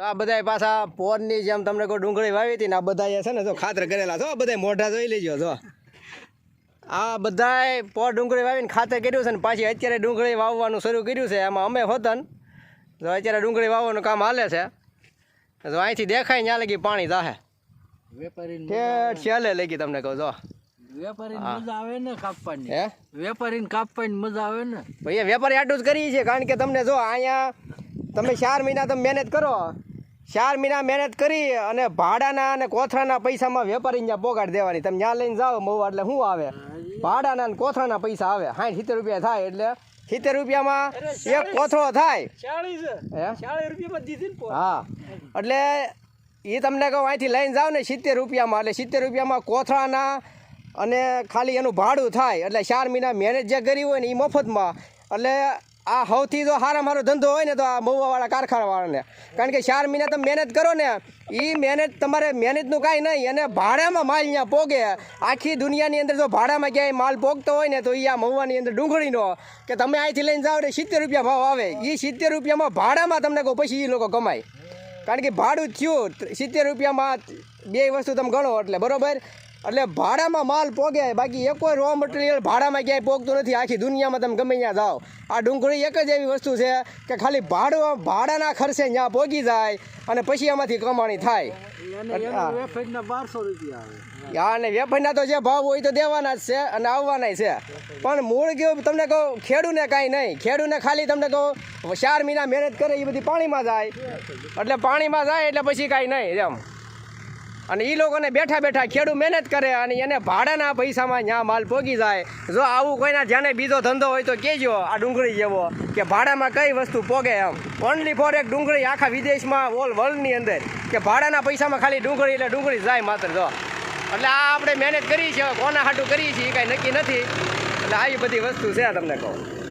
તો આ બધા પાછા પોરની જેમ તમને કોઈ ડુંગળી વાવી હતી ને આ બધા છે ને જો ખાતર કરેલા છો બધા મોઢા જોઈ લેજો જો. આ બધાય પોર ડુંગળી વાવીને ખાતર કર્યું છે ને પાછી અત્યારે ડુંગળી વાવવાનું શરૂ કર્યું છે એમાં અમે હોતન. તો અત્યારે ડુંગળી વાવવાનું કામ હાલે છે. તો અહીંથી દેખાય ત્યાં લગી પાણી જાહે. વેપારી ઠેઠ છેલ્લે લગી તમને કહું જો. વેપારી મજા આવે ને કાપવાની. હે? વેપારીને કાપવાની મજા આવે ને. ભાઈ વેપારી આટલું જ કરીએ છીએ કારણ કે તમને જો અહીંયા તમે ચાર મહિના તમે મહેનત કરો ચાર મહિના મહેનત કરી અને ભાડાના અને કોથરાના પૈસામાં વેપારી ત્યાં પોગાડ દેવાની. તમે ત્યાં લઈને જાઓ મહુવા એટલે શું આવે? ભાડાના અને કોથરાના પૈસા આવે. સાઠ સિત્તેર રૂપિયા થાય એટલે સિત્તેર રૂપિયામાં એક કોથળો થાય. હા? એટલે એ તમને કહું અહીંથી લઈને જાઓ ને સિત્તેર રૂપિયામાં. એટલે સિત્તેર રૂપિયામાં કોથળાના અને ખાલી એનું ભાડું થાય. એટલે ચાર મહિના મહેનત જે કરી હોય ને એ મફતમાં. એટલે આ સૌથી જો સારા મારો ધંધો હોય ને તો આ મહુવાવાળા કારખાનાવાળાને. કારણ કે ચાર મહિના તમે મહેનત કરો ને એ મહેનત તમારે મહેનતનું કાંઈ નહીં અને ભાડામાં માલ અહીંયા પોગે. આખી દુનિયાની અંદર જો ભાડામાં ક્યાંય માલ પોગતો હોય ને તો એ આ મહુવાની અંદર ડુંગળીનો કે તમે અહીંથી લઈને જાઓ ને સિત્તેર રૂપિયા ભાવ આવે. એ સિત્તેર રૂપિયામાં ભાડામાં તમને કહો, પછી એ લોકો કમાય. કારણ કે ભાડું થયું, સિત્તેર રૂપિયામાં બે વસ્તુ તમે ગણો એટલે બરોબર? એટલે ભાડામાં માલ પોગે બાકી એક કોઈ રો મટીરિયલ ભાડામાં ક્યાંય પોગતું નથી. આખી દુનિયામાં તમે ગમે ત્યાં જાઓ. આ ડુંગળી એક જ એવી વસ્તુ છે કે ખાલી ભાડું ભાડાના ખર્ચે ત્યાં પોગી જાય અને પછી એમાંથી કમાણી થાય. બારસો રૂપિયા હા, અને વેપારના તો જે ભાવ હોય તો દેવાના જ છે અને આવવાના છે. પણ મૂળ કેવું તમને કહું ખેડૂને કાંઈ નહીં. ખેડૂને ખાલી તમને કહું ચાર મહિના મહેનત કરે એ બધી પાણીમાં જાય. એટલે પાણીમાં જાય એટલે પછી કાંઈ નહીં એમ. અને એ લોકોને બેઠા બેઠા ખેડૂત મહેનત કરે અને એને ભાડાના પૈસામાં ત્યાં માલ પોગી જાય. જો આવું કોઈના જ્યાંને બીજો ધંધો હોય તો કહેજો આ ડુંગળી જેવો કે ભાડામાં કઈ વસ્તુ પોગે એમ. ઓનલી ફોર એક ડુંગળી આખા વિદેશમાં ઓલ વર્લ્ડની અંદર. કે ભાડાના પૈસામાં ખાલી ડુંગળી એટલે ડુંગળી જાય માત્ર, જો. એટલે આ આપણે મહેનત કરી છે, કોના હાટું કરીએ છીએ, એ કાંઈ નક્કી નથી. એટલે આવી બધી વસ્તુ છે તમને કહું.